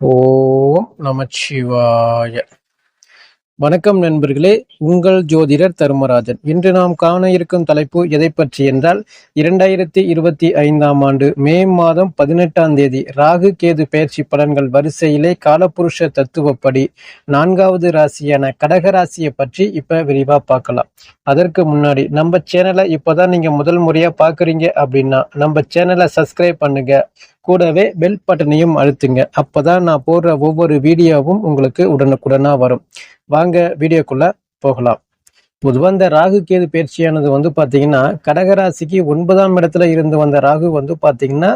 ஓம் நமச்சிவாய. வணக்கம் நண்பர்களே உங்கள் ஜோதிடர் தர்மராஜன். இன்று நாம் காண இருக்கும் தலைப்பு எதை பற்றி என்றால் இரண்டாயிரத்தி இருபத்தி ஐந்தாம் ஆண்டு மே மாதம் பதினெட்டாம் தேதி ராகு கேது பயிற்சி பலன்கள் வரிசையிலே காலபுருஷ தத்துவப்படி நான்காவது ராசியான கடக ராசியை பற்றி இப்ப விரிவா பார்க்கலாம். அதற்கு முன்னாடி நம்ம சேனலை இப்போதான் நீங்க முதல் முறையா பாக்குறீங்க அப்படின்னா நம்ம சேனலை சப்ஸ்கிரைப் பண்ணுங்க. கூடவே பெல் பட்டனையும் அழுத்துங்க. அப்போதான் நான் போடுற ஒவ்வொரு வீடியோவும் உங்களுக்கு உடனுக்குடனாக வரும். வாங்க வீடியோக்குள்ளே போகலாம். பொதுவாக இந்த ராகு கேது பயிற்சியானது வந்து பார்த்தீங்கன்னா கடகராசிக்கு ஒன்பதாம் இடத்துல இருந்து வந்த ராகு வந்து பார்த்தீங்கன்னா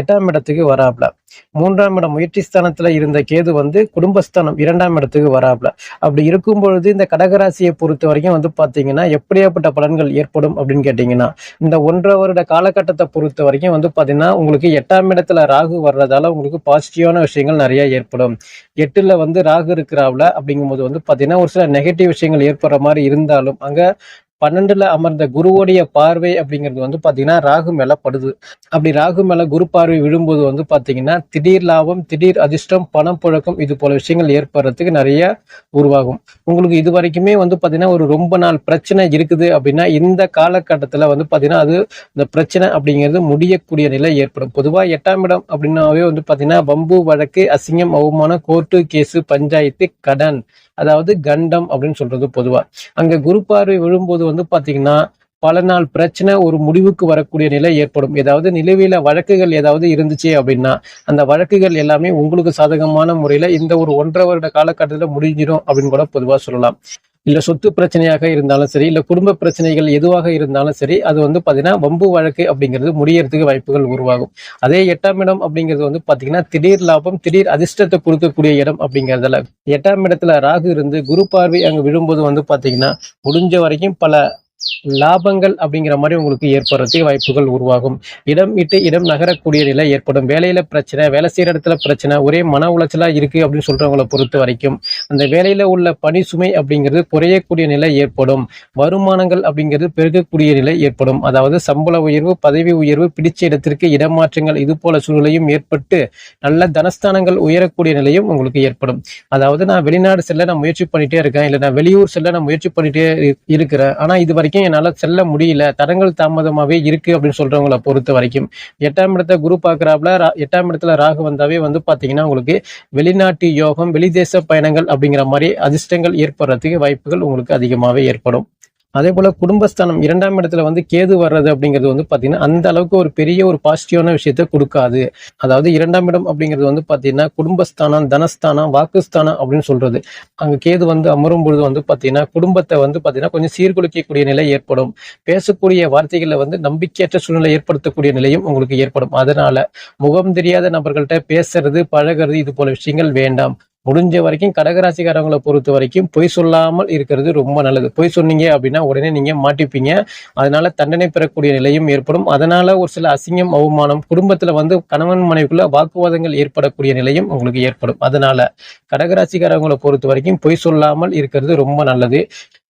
எட்டாம் இடத்துக்கு வராப்ல. மூன்றாம் இடம் முயற்சி ஸ்தானத்துல இருந்த கேது வந்து குடும்பஸ்தானம் இரண்டாம் இடத்துக்கு வராப்ல அப்படி இருக்கும் பொழுது இந்த கடகராசியை பொறுத்த வரைக்கும் வந்து பார்த்தீங்கன்னா எப்படியாப்பட்ட பலன்கள் ஏற்படும் அப்படின்னு கேட்டீங்கன்னா இந்த ஒன்றரை வருட காலகட்டத்தை பொறுத்த வரைக்கும் வந்து பார்த்தீங்கன்னா உங்களுக்கு எட்டாம் இடத்துல ராகு வர்றதால உங்களுக்கு பாசிட்டிவான விஷயங்கள் நிறைய ஏற்படும். எட்டுல வந்து ராகு இருக்கிறாப்ல அப்படிங்கும்போது வந்து பார்த்தீங்கன்னா ஒரு சில நெகட்டிவ் விஷயங்கள் ஏற்படுற மாதிரி இருந்தாலும் அங்க பன்னெண்டுல அமர்ந்த குருவோடைய பார்வை அப்படிங்கிறது வந்து பாத்தீங்கன்னா ராகு மேல படுது. அப்படி ராகு மேல குரு பார்வை விழும்போது வந்து பாத்தீங்கன்னா திடீர் லாபம் திடீர் அதிர்ஷ்டம் பணம் புழக்கம் இது போல விஷயங்கள் ஏற்படுறதுக்கு நிறைய உருவாகும். உங்களுக்கு இது வரைக்குமே வந்து பாத்தீங்கன்னா ஒரு ரொம்ப நாள் பிரச்சனை இருக்குது அப்படின்னா இந்த காலகட்டத்துல வந்து பாத்தீங்கன்னா அது இந்த பிரச்சனை அப்படிங்கிறது முடியக்கூடிய நிலை ஏற்படும். பொதுவா எட்டாம் இடம் அப்படின்னாவே வந்து பாத்தீங்கன்னா வம்பு வழக்கு அசிங்கம் அவமானம் கோர்ட்டு கேஸு பஞ்சாயத்து கடன். அதாவது கண்டம் அப்படின்னு சொல்றது பொதுவா. அங்க குரு பார்வை விழும்போது வந்து பாத்தீங்கன்னா பல நாள் பிரச்சனை ஒரு முடிவுக்கு வரக்கூடிய நிலை ஏற்படும். ஏதாவது நிலுவையில் வழக்குகள் ஏதாவது இருந்துச்சு அப்படின்னா அந்த வழக்குகள் எல்லாமே உங்களுக்கு சாதகமான முறையில் இந்த ஒரு ஒன்றரை வருட காலகட்டத்தில் முடிஞ்சிடும் அப்படின்னு கூட பொதுவாக சொல்லலாம். இல்லை சொத்து பிரச்சனையாக இருந்தாலும் சரி இல்லை குடும்ப பிரச்சனைகள் எதுவாக இருந்தாலும் சரி அது வந்து பார்த்தீங்கன்னா வம்பு வழக்கு அப்படிங்கிறது முடியறதுக்கு வாய்ப்புகள் உருவாகும். அதே எட்டாம் இடம் அப்படிங்கிறது வந்து பார்த்தீங்கன்னா திடீர் லாபம் திடீர் அதிர்ஷ்டத்தை கொடுக்கக்கூடிய இடம் அப்படிங்கிறதுல. எட்டாம் இடத்துல ராகு இருந்து குரு பார்வை அங்கே விழும்போது வந்து பார்த்தீங்கன்னா முடிஞ்ச வரைக்கும் பல லாபங்கள் அப்படிங்கிற மாதிரி உங்களுக்கு ஏற்படுறதுக்கு வாய்ப்புகள் உருவாகும். இடம் விட்டு இடம் நகரக்கூடிய நிலை ஏற்படும். வேலையில பிரச்சனை வேலை செய்யற இடத்துல பிரச்சனை ஒரே மன உளைச்சலா இருக்கு அப்படின்னு சொல்றவங்களை பொறுத்த வரைக்கும் அந்த வேலையில உள்ள பணி சுமை அப்படிங்கிறது குறையக்கூடிய நிலை ஏற்படும். வருமானங்கள் அப்படிங்கிறது பெருகக்கூடிய நிலை ஏற்படும். அதாவது சம்பள உயர்வு பதவி உயர்வு பிடிச்ச இடத்திற்கு இடமாற்றங்கள் இது போல சூழ்நிலையும் ஏற்பட்டு நல்ல தனஸ்தானங்கள் உயரக்கூடிய நிலையும் உங்களுக்கு ஏற்படும். அதாவது நான் வெளிநாடு செல்ல நான் முயற்சி பண்ணிட்டே இருக்கேன் இல்ல நான் வெளியூர் செல்ல நான் முயற்சி பண்ணிட்டே இருக்கிறேன். ஆனா இது வரைக்கும் என்னால் செல்ல முடியல. தடங்கள் தாமதமாகவே இருக்குது அப்படின்னு சொல்கிறவங்கள பொறுத்த வரைக்கும். எட்டாம் இடத்த குரு பார்க்குறாப்புல ரா- எட்டாம் இடத்துல ராகு வந்தாவே வந்து பார்த்தீங்கன்னா உங்களுக்கு வெளிநாட்டு யோகம் வெளிதேச பயணங்கள் அப்படிங்கிற மாதிரி அதிர்ஷ்டங்கள் ஏற்படுறதுக்கு வாய்ப்புகள் உங்களுக்கு அதிகமாகவே ஏற்படும். அதே போல குடும்பஸ்தானம் இரண்டாம் இடத்துல வந்து கேது வர்றது அப்படிங்கிறது வந்து பாத்தீங்கன்னா அந்த அளவுக்கு ஒரு பெரிய ஒரு பாசிட்டிவான விஷயத்த கொடுக்காது. அதாவது இரண்டாம் இடம் அப்படிங்கிறது வந்து பாத்தீங்கன்னா குடும்பஸ்தானம் தனஸ்தானம் வாக்குஸ்தானம் அப்படின்னு சொல்றது. அங்க கேது வந்து அமரும் பொழுது வந்து பாத்தீங்கன்னா குடும்பத்தை வந்து பாத்தீங்கன்னா கொஞ்சம் சீர்குலைக்கக்கூடிய நிலை ஏற்படும். பேசக்கூடிய வார்த்தைகளை வந்து நம்பிக்கையற்ற சூழ்நிலை ஏற்படுத்தக்கூடிய நிலையும் உங்களுக்கு ஏற்படும். அதனால முகம் தெரியாத நபர்கள்ட்ட பேசுறது பழகுறது இது போல விஷயங்கள் வேண்டாம். முடிஞ்ச வரைக்கும் கடகராசிக்காரவங்களை பொறுத்த வரைக்கும் பொய் சொல்லாமல் இருக்கிறது ரொம்ப நல்லது. பொய் சொன்னீங்க அப்படின்னா உடனே நீங்க மாட்டிப்பீங்க. அதனால தண்டனை பெறக்கூடிய நிலையும் ஏற்படும். அதனால ஒரு சில அசிங்கம் அவமானம் குடும்பத்துல வந்து கணவன் மனைவிக்குள்ள வாக்குவாதங்கள் ஏற்படக்கூடிய நிலையும் உங்களுக்கு ஏற்படும். அதனால கடகராசிக்காரவங்களை பொறுத்த வரைக்கும் பொய் சொல்லாமல் இருக்கிறது ரொம்ப நல்லது.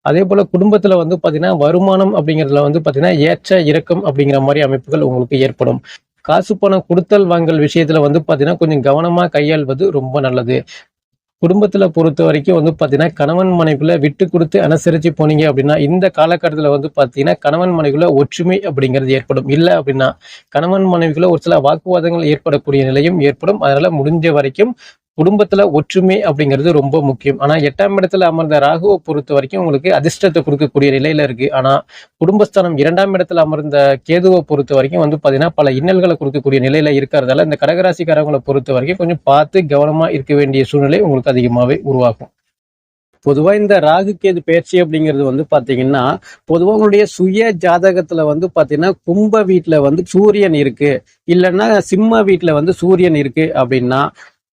அதே போல குடும்பத்துல வந்து பாத்தீங்கன்னா வருமானம் அப்படிங்கிறதுல வந்து பாத்தீங்கன்னா ஏற்ற இறக்கம் அப்படிங்கிற மாதிரி அமைப்புகள் உங்களுக்கு ஏற்படும். காசு பணம் கொடுத்தல் வாங்கல் விஷயத்துல வந்து பாத்தீங்கன்னா கொஞ்சம் கவனமா கையாள்வது ரொம்ப நல்லது. குடும்பத்துல பொறுத்த வரைக்கும் வந்து பாத்தீங்கன்னா கணவன் மனைவிக்குள்ள விட்டு கொடுத்து அனுசரிச்சு போனீங்க அப்படின்னா இந்த காலகட்டத்துல வந்து பாத்தீங்கன்னா கணவன் மனைவிக்குள்ள ஒற்றுமை அப்படிங்கிறது ஏற்படும். இல்ல அப்படின்னா கணவன் மனைவிக்குள்ள ஒரு சில வாக்குவாதங்கள் ஏற்படக்கூடிய நிலையும் ஏற்படும். அதனால் முடிஞ்ச வரைக்கும் குடும்பத்துல ஒற்றுமை அப்படிங்கிறது ரொம்ப முக்கியம். ஆனா எட்டாம் இடத்துல அமர்ந்த ராகுவை பொறுத்த வரைக்கும் உங்களுக்கு அதிர்ஷ்டத்தை கொடுக்கக்கூடிய நிலையில இருக்கு. ஆனா குடும்பஸ்தானம் இரண்டாம் இடத்துல அமர்ந்த கேதுவை பொறுத்த வரைக்கும் வந்து பாத்தீங்கன்னா பல இன்னல்களை கொடுக்கக்கூடிய நிலையில இருக்கிறதால இந்த கடகராசிக்காரவங்களை பொறுத்த வரைக்கும் கொஞ்சம் பார்த்து கவனமா இருக்க வேண்டிய சூழ்நிலை உங்களுக்கு அதிகமாவே உருவாகும். பொதுவா இந்த ராகு கேது பயிற்சி அப்படிங்கிறது வந்து பார்த்தீங்கன்னா பொதுவா உங்களுடைய சுய ஜாதகத்துல வந்து பார்த்தீங்கன்னா கும்ப வீட்டில் வந்து சூரியன் இருக்கு. இல்லைன்னா சிம்ம வீட்டில் வந்து சூரியன் இருக்கு அப்படின்னா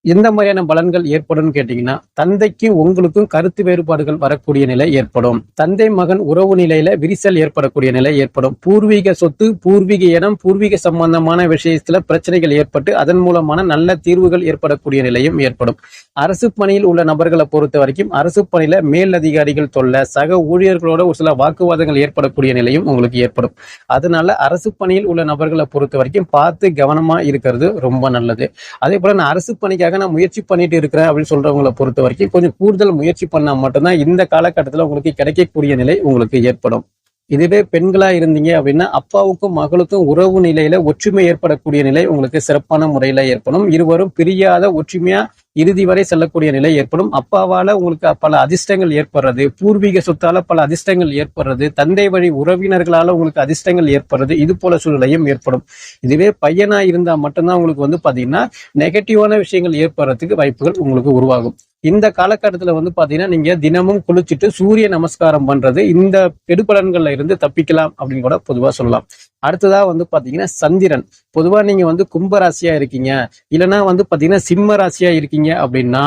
எந்த மாதிரியான பலன்கள் ஏற்படும் கேட்டீங்கன்னா தந்தைக்கு உங்களுக்கும் கருத்து வேறுபாடுகள் வரக்கூடிய நிலை ஏற்படும். தந்தை மகன் உறவு நிலையில விரிசல் ஏற்படக்கூடிய நிலை ஏற்படும். பூர்வீக சொத்து பூர்வீக இடம் பூர்வீக சம்பந்தமான விஷயத்துல பிரச்சனைகள் ஏற்பட்டு அதன் மூலமான நல்ல தீர்வுகள் ஏற்படக்கூடிய நிலையும் ஏற்படும். அரசு பணியில் உள்ள நபர்களை பொறுத்த வரைக்கும் அரசு பணியில மேல் அதிகாரிகள் தொல்ல சக ஊழியர்களோட ஒரு சில வாக்குவாதங்கள் ஏற்படக்கூடிய நிலையும் உங்களுக்கு ஏற்படும். அதனால அரசு பணியில் உள்ள நபர்களை பொறுத்த வரைக்கும் பார்த்து கவனமா இருக்கிறது ரொம்ப நல்லது. அதே போல நான் அரசு பணிக்காக அதுக்காக நான் முயற்சி பண்ணிட்டு இருக்கிறேன் அப்படின்னு சொல்றவங்களை பொறுத்த வரைக்கும் கொஞ்சம் கூடுதல் முயற்சி பண்ணா மட்டும்தான் இந்த காலகட்டத்தில் உங்களுக்கு கிடைக்கக்கூடிய நிலை உங்களுக்கு ஏற்படும். இதுவே பெண்களா இருந்தீங்க அப்படின்னா அப்பாவுக்கும் மகளுக்கும் உறவு நிலையில ஒற்றுமை ஏற்படக்கூடிய நிலை உங்களுக்கு சிறப்பான முறையில ஏற்படும். இருவரும் பிரியாத ஒற்றுமையா இறுதி வரை செல்லக்கூடிய நிலை ஏற்படும். அப்பாவால உங்களுக்கு பல அதிர்ஷ்டங்கள் ஏற்படுறது. பூர்வீக சொத்தால பல அதிர்ஷ்டங்கள் ஏற்படுறது. தந்தை வழி உறவினர்களால உங்களுக்கு அதிர்ஷ்டங்கள் ஏற்படுறது. இது போல சூழ்நிலையும் ஏற்படும். இதுவே பையனா இருந்தா மட்டும்தான் உங்களுக்கு வந்து பாத்தீங்கன்னா நெகட்டிவான விஷயங்கள் ஏற்படுறதுக்கு வாய்ப்புகள் உங்களுக்கு உருவாகும். இந்த காலகட்டத்துல வந்து பாத்தீங்கன்னா நீங்க தினமும் குளிச்சுட்டு சூரிய நமஸ்காரம் பண்றது இந்த கெடுபலன்கள்ல இருந்து தப்பிக்கலாம் அப்படின்னு கூட பொதுவா சொல்லலாம். அடுத்ததா வந்து பாத்தீங்கன்னா சந்திரன். பொதுவா நீங்க வந்து கும்பராசியாக இருக்கீங்க. இல்லைன்னா வந்து பாத்தீங்கன்னா சிம்ம ராசியா இருக்கீங்க அப்படின்னா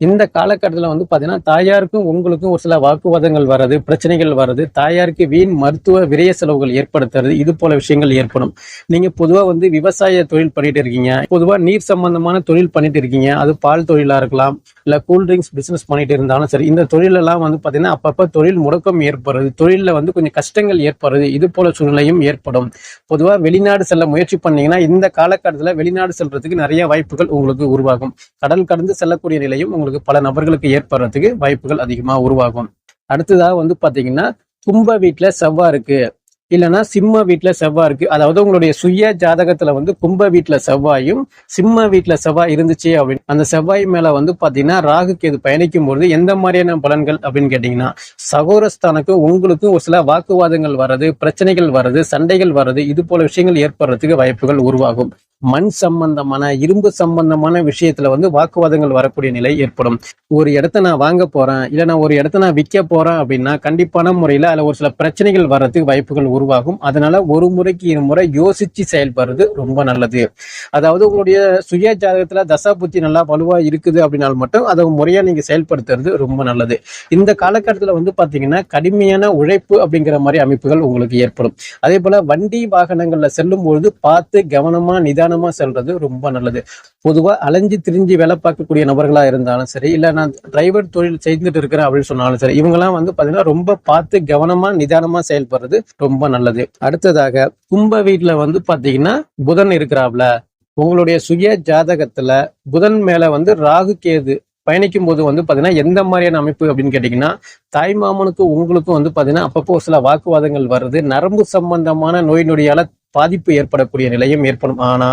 இந்த காலகட்டத்தில் வந்து பார்த்தீங்கன்னா தாயாருக்கும் உங்களுக்கும் ஒரு சில வாக்குவாதங்கள் வர்றது பிரச்சனைகள் வர்றது தாயாருக்கு வீண் மருத்துவ விரய செலவுகள் ஏற்படுத்துறது இது போல விஷயங்கள் ஏற்படும். நீங்க பொதுவா வந்து விவசாய தொழில் பண்ணிட்டு இருக்கீங்க. பொதுவா நீர் சம்பந்தமான தொழில் பண்ணிட்டு இருக்கீங்க. அது பால் தொழிலா இருக்கலாம். இல்லை கூல்ட்ரிங்க்ஸ் பிஸ்னஸ் பண்ணிட்டு இருந்தாலும் சரி இந்த தொழிலெல்லாம் வந்து பார்த்தீங்கன்னா அப்பப்போ தொழில் முடக்கம் ஏற்படுறது தொழிலில் வந்து கொஞ்சம் கஷ்டங்கள் ஏற்படுறது இது போல சூழ்நிலையும் ஏற்படும். பொதுவாக வெளிநாடு செல்ல முயற்சி பண்ணீங்கன்னா இந்த காலகட்டத்தில் வெளிநாடு செல்றதுக்கு நிறைய வாய்ப்புகள் உங்களுக்கு உருவாகும். கடல் கடந்து செல்லக்கூடிய நிலையும் உங்களுக்கு பல நபர்களுக்கு ஏற்படுறதுக்கு வாய்ப்புகள் அதிகமாக உருவாகும். அடுத்ததாக வந்து பார்த்தீங்கன்னா கும்ப வீட்டில் செவ்வாய் இருக்குது இல்லைன்னா சிம்ம வீட்டுல செவ்வாய் இருக்கு. அதாவது உங்களுடைய சுய ஜாதகத்துல வந்து கும்ப வீட்டுல செவ்வாயும் சிம்ம வீட்டில் செவ்வாய் இருந்துச்சு அப்படின்னு. அந்த செவ்வாய் மேல வந்து பாத்தீங்கன்னா ராகுக்கு இது பயணிக்கும் பொழுது எந்த மாதிரியான பலன்கள் அப்படின்னு கேட்டீங்கன்னா சகோரஸ்தானுக்கு உங்களுக்கும் ஒரு சில வாக்குவாதங்கள் வர்றது பிரச்சனைகள் வர்றது சண்டைகள் வர்றது இது போல விஷயங்கள் ஏற்படுறதுக்கு வாய்ப்புகள் உருவாகும். மண் சம்பந்தமான இரும்பு சம்பந்தமான விஷயத்துல வந்து வாக்குவாதங்கள் வரக்கூடிய நிலை ஏற்படும். ஒரு இடத்த நான் வாங்க போறேன் இல்ல நான் ஒரு இடத்த நான் விற்க போறேன் அப்படின்னா கண்டிப்பான முறையில அதுல ஒரு சில பிரச்சனைகள் வர்றதுக்கு வாய்ப்புகள் உருவாகும். அதனால ஒரு முறைக்கு இரு முறை யோசிச்சு செயல்படுறது ரொம்ப நல்லது. அதாவது உங்களுடைய சுய ஜாதகத்துல தசா புத்தி நல்லா வலுவா இருக்குது அப்படின்னாலும் மட்டும் அதை முறையா நீங்க செயல்படுத்துறது ரொம்ப நல்லது. இந்த காலகட்டத்துல வந்து பாத்தீங்கன்னா கடுமையான உழைப்பு அப்படிங்கிற மாதிரி அமைப்புகள் உங்களுக்கு ஏற்படும். அதே போல வண்டி வாகனங்கள்ல செல்லும் பொழுது பார்த்து கவனமா நிதானமா செல்றது ரொம்ப நல்லது. பொதுவா அலைஞ்சு திரிஞ்சு வேலை பார்க்கக்கூடிய நபர்களா இருந்தாலும் சரி இல்ல நான் டிரைவர் தொழில் செய்துட்டு இருக்கிறேன் அப்படின்னு சொன்னாலும் சரி இவங்கெல்லாம் வந்து பாத்தீங்கன்னா ரொம்ப பார்த்து கவனமா நிதானமா செயல்படுறது ரொம்ப நல்லது. அடுத்ததாக கும்ப வீட்டுல வந்து பாத்தீங்கன்னா புதன் இருக்கிறாப்ல. உங்களுடைய சுய ஜாதகத்துல புதன் மேல வந்து ராகு கேது பயணிக்கும் போது வந்து பாத்தீங்கன்னா எந்த மாதிரியான அமைப்பு அப்படின்னு கேட்டீங்கன்னா தாய் மாமனுக்கும் உங்களுக்கும் வந்து பாத்தீங்கன்னா அப்பப்போ சில வாக்குவாதங்கள் வருது. நரம்பு சம்பந்தமான நோய் நொடியால பாதிப்பு ஏற்படக்கூடிய நிலையும் ஏற்படும். ஆனா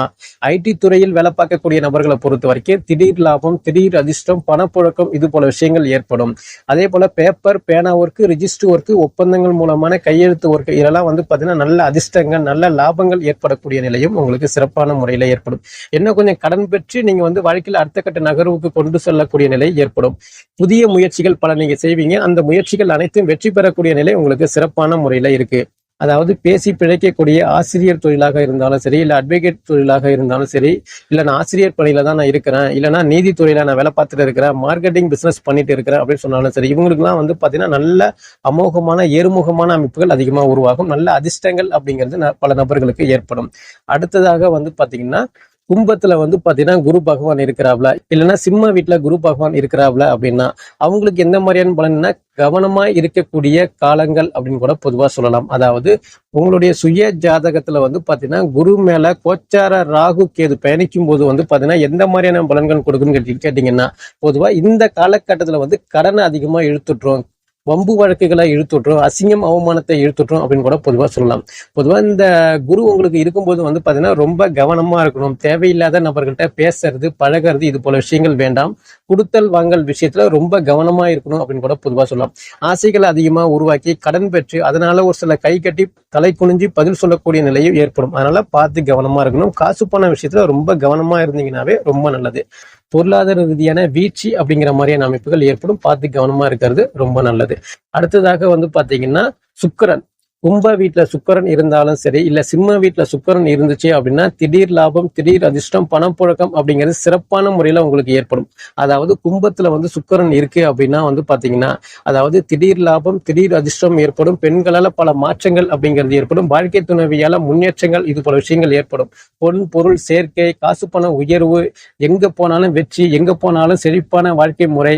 ஐடி துறையில் வேலை பார்க்கக்கூடிய நபர்களை பொறுத்த வரைக்கும் திடீர் லாபம் திடீர் அதிர்ஷ்டம் பணப்புழக்கம் இது போல விஷயங்கள் ஏற்படும். அதே போல பேப்பர் பேனா ஒர்க்கு ரிஜிஸ்டர் ஒர்க்கு ஒப்பந்தங்கள் மூலமான கையெழுத்து ஒர்க்கு இதெல்லாம் வந்து பாத்தீங்கன்னா நல்ல அதிர்ஷ்டங்கள் நல்ல லாபங்கள் ஏற்படக்கூடிய நிலையும் உங்களுக்கு சிறப்பான முறையில ஏற்படும். என்ன கொஞ்சம் கடன் பெற்று நீங்க வந்து வாழ்க்கையில் அடுத்த கட்ட நகர்வுக்கு கொண்டு செல்லக்கூடிய நிலை ஏற்படும். புதிய முயற்சிகள் பல நீங்க செய்வீங்க. அந்த முயற்சிகள் அனைத்தும் வெற்றி பெறக்கூடிய நிலை உங்களுக்கு சிறப்பான முறையில இருக்கு. அதாவது பேசி பிழைக்கக்கூடிய ஆசிரியர் தொழிலாக இருந்தாலும் சரி இல்ல அட்வொகேட் தொழிலாக இருந்தாலும் சரி இல்லை நான் ஆசிரியர் பணியில தான் நான் இருக்கிறேன் இல்லைன்னா நீதித்துறையில நான் வேலை பார்த்துட்டு இருக்கிறேன் மார்க்கெட்டிங் பிசினஸ் பண்ணிட்டு இருக்கிறேன் அப்படின்னு சொன்னாலும் சரி இவங்களுக்குலாம் வந்து பாத்தீங்கன்னா நல்ல அமோகமான ஏறுமுகமான அமைப்புகள் அதிகமா உருவாகும். நல்ல அதிர்ஷ்டங்கள் அப்படிங்கிறது ந- பல நபர்களுக்கு ஏற்படும். அடுத்ததாக வந்து பாத்தீங்கன்னா கும்பத்துல வந்து பாத்தீங்கன்னா குரு பகவான் இருக்கிறாப்ல. இல்லைன்னா சிம்ம வீட்டுல குரு பகவான் இருக்கிறாப்ல அப்படின்னா அவங்களுக்கு எந்த மாதிரியான பலன்னா கவனமா இருக்கக்கூடிய காலங்கள் அப்படின்னு கூட பொதுவா சொல்லலாம். அதாவது உங்களுடைய சுய ஜாதகத்துல வந்து பாத்தீங்கன்னா குரு மேல கோச்சார ராகு கேது பயணிக்கும் போது வந்து பாத்தீங்கன்னா எந்த மாதிரியான பலன்கள் கொடுக்குன்னு கேட்டீங்கன்னா பொதுவா இந்த காலகட்டத்துல வந்து கடனை அதிகமா இழுத்துட்டுரும். வம்பு வழக்குகளை இழுத்துட்டுரும் அசிங்கம் அவமானத்தை இழுத்துட்டுரும் அப்படின்னு கூட பொதுவா சொல்லலாம். பொதுவாக இந்த குரு உங்களுக்கு இருக்கும்போது வந்து பார்த்தீங்கன்னா ரொம்ப கவனமா இருக்கணும். தேவையில்லாத நபர்கள்ட்ட பேசுறது பழகிறது இது போல விஷயங்கள் வேண்டாம். கொடுத்தல் வாங்கல் விஷயத்துல ரொம்ப கவனமா இருக்கணும் அப்படின்னு கூட பொதுவா சொல்லலாம். ஆசைகளை அதிகமா உருவாக்கி கடன் பெற்று அதனால ஒரு சில கை கட்டி தலை குனிஞ்சு பதில் சொல்லக்கூடிய நிலையும் ஏற்படும். அதனால பார்த்து கவனமா இருக்கணும். காசு பண விஷயத்துல ரொம்ப கவனமா இருந்தீங்கன்னாவே ரொம்ப நல்லது. பொருளாதார ரீதியான வீழ்ச்சி அப்படிங்கிற மாதிரியான அமைப்புகள் ஏற்படும். பார்த்து கவனமா இருக்கிறது ரொம்ப நல்லது. அடுத்ததாக வந்து பாத்தீங்கன்னா சுக்கரன். கும்ப வீட்டுல சுக்கரன் இருந்தாலும் சரி இல்ல சிம்ம வீட்டுல சுக்கரன் இருந்துச்சு அப்படின்னா திடீர் லாபம் திடீர் அதிர்ஷ்டம் பணப்புழக்கம் அப்படிங்கிறது சிறப்பான முறையில உங்களுக்கு ஏற்படும். அதாவது கும்பத்துல வந்து சுக்கரன் இருக்கு அப்படின்னா வந்து பாத்தீங்கன்னா அதாவது திடீர் லாபம் திடீர் அதிர்ஷ்டம் ஏற்படும். பெண்களால பல மாற்றங்கள் அப்படிங்கிறது ஏற்படும். வாழ்க்கை துணைவியால் முன்னேற்றங்கள் இது போல விஷயங்கள் ஏற்படும். பொன் பொருள் சேர்க்கை காசு பண உயர்வு எங்க போனாலும் வெற்றி எங்க போனாலும் செழிப்பான வாழ்க்கை முறை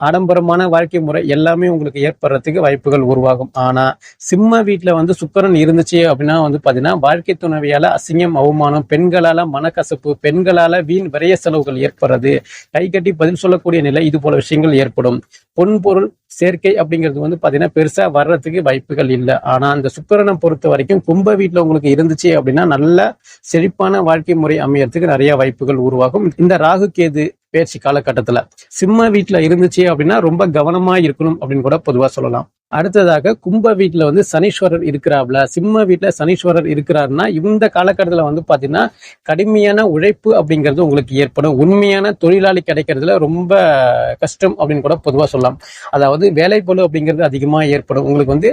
ஆடம்பரமான வாழ்க்கை முறை எல்லாமே உங்களுக்கு ஏற்படுறதுக்கு வாய்ப்புகள் உருவாகும். ஆனா சிம்ம வீட்டுல வந்து சுக்கரன் இருந்துச்சு அப்படின்னா வந்து பாத்தீங்கன்னா வாழ்க்கை துணைவியால அசிங்கம் அவமானம் பெண்களால மனக்கசப்பு பெண்களால வீண் விரைய செலவுகள் ஏற்படுறது கை கட்டி பதில் சொல்லக்கூடிய நிலை இது போல விஷயங்கள் ஏற்படும். பொன்பொருள் சேர்க்கை அப்படிங்கிறது வந்து பாத்தீங்கன்னா பெருசா வர்றதுக்கு வாய்ப்புகள் இல்லை. ஆனா அந்த சுக்கரனை பொறுத்த வரைக்கும் கும்ப வீட்டுல உங்களுக்கு இருந்துச்சு அப்படின்னா நல்ல செழிப்பான வாழ்க்கை முறை அமையறதுக்கு நிறைய வாய்ப்புகள் உருவாகும். இந்த ராகு கேது பேச்சு காலகட்டத்துல. சிம்ம வீட்டுல இருந்துச்சு அப்படின்னா ரொம்ப கவனமா இருக்கணும் அப்படின்னு கூட பொதுவா சொல்லலாம். அடுத்ததாக கும்ப வீட்டில் வந்து சனீஸ்வரர் இருக்கிறாப்ல. சிம்ம வீட்டில் சனீஸ்வரர் இருக்கிறாருன்னா இந்த காலகட்டத்தில் வந்து பார்த்தீங்கன்னா கடுமையான உழைப்பு அப்படிங்கிறது உங்களுக்கு ஏற்படும். உண்மையான தொழிலாளி கிடைக்கிறதுல ரொம்ப கஷ்டம் அப்படின்னு கூட பொதுவாக சொல்லலாம். அதாவது வேலைப்பழு அப்படிங்கிறது அதிகமாக ஏற்படும். உங்களுக்கு வந்து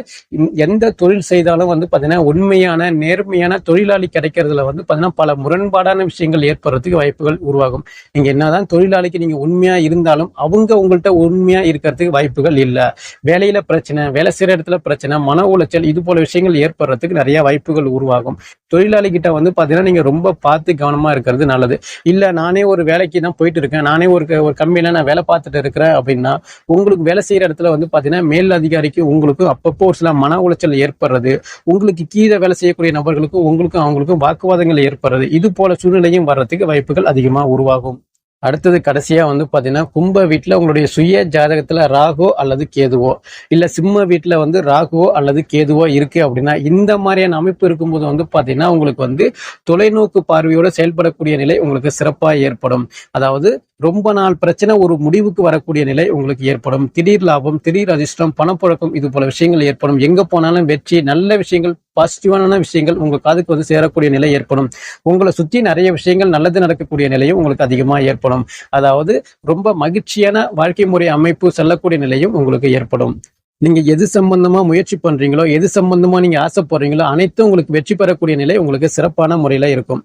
எந்த தொழில் செய்தாலும் வந்து பார்த்தீங்கன்னா உண்மையான நேர்மையான தொழிலாளி கிடைக்கிறதுல வந்து பார்த்தீங்கன்னா பல முரண்பாடான விஷயங்கள் ஏற்படுறதுக்கு வாய்ப்புகள் உருவாகும். நீங்கள் என்னதான் தொழிலாளிக்கு நீங்கள் உண்மையாக இருந்தாலும் அவங்க உங்கள்கிட்ட உண்மையாக இருக்கிறதுக்கு வாய்ப்புகள் இல்லை. வேலையில் பிரச்சனை வேலை செய்கிற இடத்துல பிரச்சனை மன உளைச்சல் இது போல விஷயங்கள் ஏற்படுறதுக்கு நிறைய வாய்ப்புகள் உருவாகும். தொழிலாளி கிட்ட வந்து பார்த்தீங்கன்னா நீங்கள் ரொம்ப பார்த்து கவனமாக இருக்கிறது நல்லது. இல்லை நானே ஒரு வேலைக்கு தான் போயிட்டு இருக்கேன். நானே ஒரு க- ஒரு கம்பெனியில் நான் வேலை பார்த்துட்டு இருக்கிறேன் அப்படின்னா உங்களுக்கு வேலை செய்கிற இடத்துல வந்து பார்த்தீங்கன்னா மேல் அதிகாரிக்கு உங்களுக்கு அப்பப்போ ஒரு சில மன உளைச்சல் ஏற்படுறது உங்களுக்கு கீழே வேலை செய்யக்கூடிய நபர்களுக்கும் உங்களுக்கும் அவங்களுக்கும் வாக்குவாதங்கள் ஏற்படுறது இது போல சூழ்நிலையும் வர்றதுக்கு வாய்ப்புகள் அதிகமாக உருவாகும். அடுத்தது கடைசியாக வந்து பார்த்தீங்கன்னா கும்ப வீட்டில் உங்களுடைய சுய ஜாதகத்தில் ராகோ அல்லது கேதுவோ? இல்லை சிம்ம வீட்டில் வந்து ராகுவோ அல்லது கேதுவோ இருக்குது அப்படின்னா இந்த மாதிரியான அமைப்பு இருக்கும்போது வந்து பார்த்தீங்கன்னா உங்களுக்கு வந்து தொலைநோக்கு பார்வையோடு செயல்படக்கூடிய நிலை உங்களுக்கு சிறப்பாக ஏற்படும். அதாவது ரொம்ப நாள் பிரச்சனை ஒரு முடிவுக்கு வரக்கூடிய நிலை உங்களுக்கு ஏற்படும். திடீர் லாபம் திடீர் அதிர்ஷ்டம் பணப்புழக்கம் இது போல விஷயங்கள் ஏற்படும். எங்கே போனாலும் வெற்றி நல்ல விஷயங்கள் பாசிட்டிவான விஷயங்கள் உங்க காதுக்கு வந்து சேரக்கூடிய நிலை ஏற்படும். உங்களை சுத்தி நிறைய விஷயங்கள் நல்லது நடக்கக்கூடிய நிலையும் உங்களுக்கு அதிகமா ஏற்படும். அதாவது ரொம்ப மகிழ்ச்சியான வாழ்க்கை முறை அமைப்பு செல்லக்கூடிய நிலையும் உங்களுக்கு ஏற்படும். நீங்க எது சம்பந்தமா முயற்சி பண்றீங்களோ எது சம்பந்தமா நீங்க ஆசைப்படுறீங்களோ அனைத்தும் உங்களுக்கு வெற்றி பெறக்கூடிய நிலை உங்களுக்கு சிறப்பான முறையில இருக்கும்.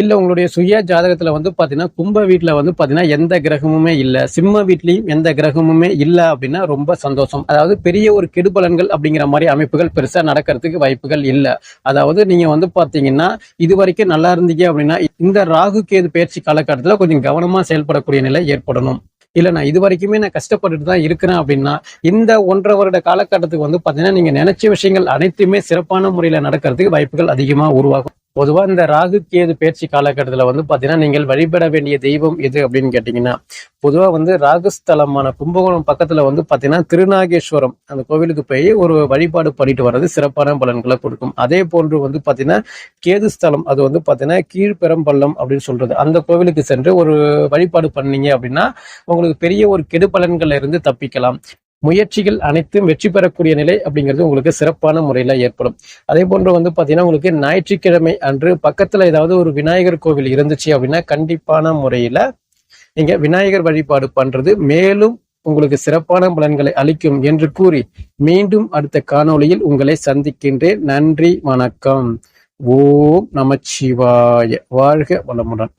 இல்ல உங்களுடைய சுய ஜாதகத்துல வந்து பாத்தீங்கன்னா கும்ப வீட்டுல வந்து பாத்தீங்கன்னா எந்த கிரகமுமே இல்ல. சிம்ம வீட்லயும் எந்த கிரகமுமே இல்ல அப்படின்னா ரொம்ப சந்தோஷம். அதாவது பெரிய ஒரு கெடுபலன்கள் அப்படிங்கிற மாதிரி அமைப்புகள் பெருசா நடக்கிறதுக்கு வாய்ப்புகள் இல்ல. அதாவது நீங்க வந்து பாத்தீங்கன்னா இது வரைக்கும் நல்லா இருந்தீங்க அப்படின்னா இந்த ராகு கேது பயிற்சி காலகட்டத்துல கொஞ்சம் கவனமா செயல்படக்கூடிய நிலை ஏற்படணும். இல்ல நான் இது வரைக்குமே நான் கஷ்டப்பட்டுட்டு தான் இருக்கிறேன் அப்படின்னா இந்த ஒன்றரை வருட காலகட்டத்துக்கு வந்து பாத்தீங்கன்னா நீங்க நினைச்ச விஷயங்கள் அனைத்துமே சிறப்பான முறையில நடக்கிறதுக்கு வாய்ப்புகள் அதிகமா உருவாகும். பொதுவாக இந்த ராகு கேது பயிற்சி காலகட்டத்தில் வந்து பார்த்தீங்கன்னா நீங்கள் வழிபட வேண்டிய தெய்வம் எது அப்படின்னு கேட்டிங்கன்னா பொதுவாக வந்து ராகுஸ்தலமான கும்பகோணம் பக்கத்தில் வந்து பார்த்தீங்கன்னா திருநாகேஸ்வரம் அந்த கோவிலுக்கு போய் ஒரு வழிபாடு பண்ணிட்டு வர்றது சிறப்பான பலன்களை கொடுக்கும். அதே போன்று வந்து பார்த்தீங்கன்னா கேது ஸ்தலம் அது வந்து பார்த்தீங்கன்னா கீழ்பெரம்பள்ளம் அப்படின்னு சொல்றது. அந்த கோவிலுக்கு சென்று ஒரு வழிபாடு பண்ணீங்க அப்படின்னா உங்களுக்கு பெரிய ஒரு கெடு பலன்கள்ல இருந்து தப்பிக்கலாம். முயற்சிகள் அனைத்தும் வெற்றி பெறக்கூடிய நிலை அப்படிங்கிறது உங்களுக்கு சிறப்பான முறையில ஏற்படும். அதே போன்று வந்து பாத்தீங்கன்னா உங்களுக்கு ஞாயிற்றுக்கிழமை அன்று பக்கத்துல ஏதாவது ஒரு விநாயகர் கோவில் இருந்துச்சு அப்படின்னா கண்டிப்பான முறையில நீங்க விநாயகர் வழிபாடு பண்றது மேலும் உங்களுக்கு சிறப்பான பலன்களை அளிக்கும் என்று கூறி மீண்டும் அடுத்த காணொளியில் உங்களை சந்திக்கின்றேன். நன்றி வணக்கம். ஓம் நமச்சிவாய. வாழ்க வளமுடன்.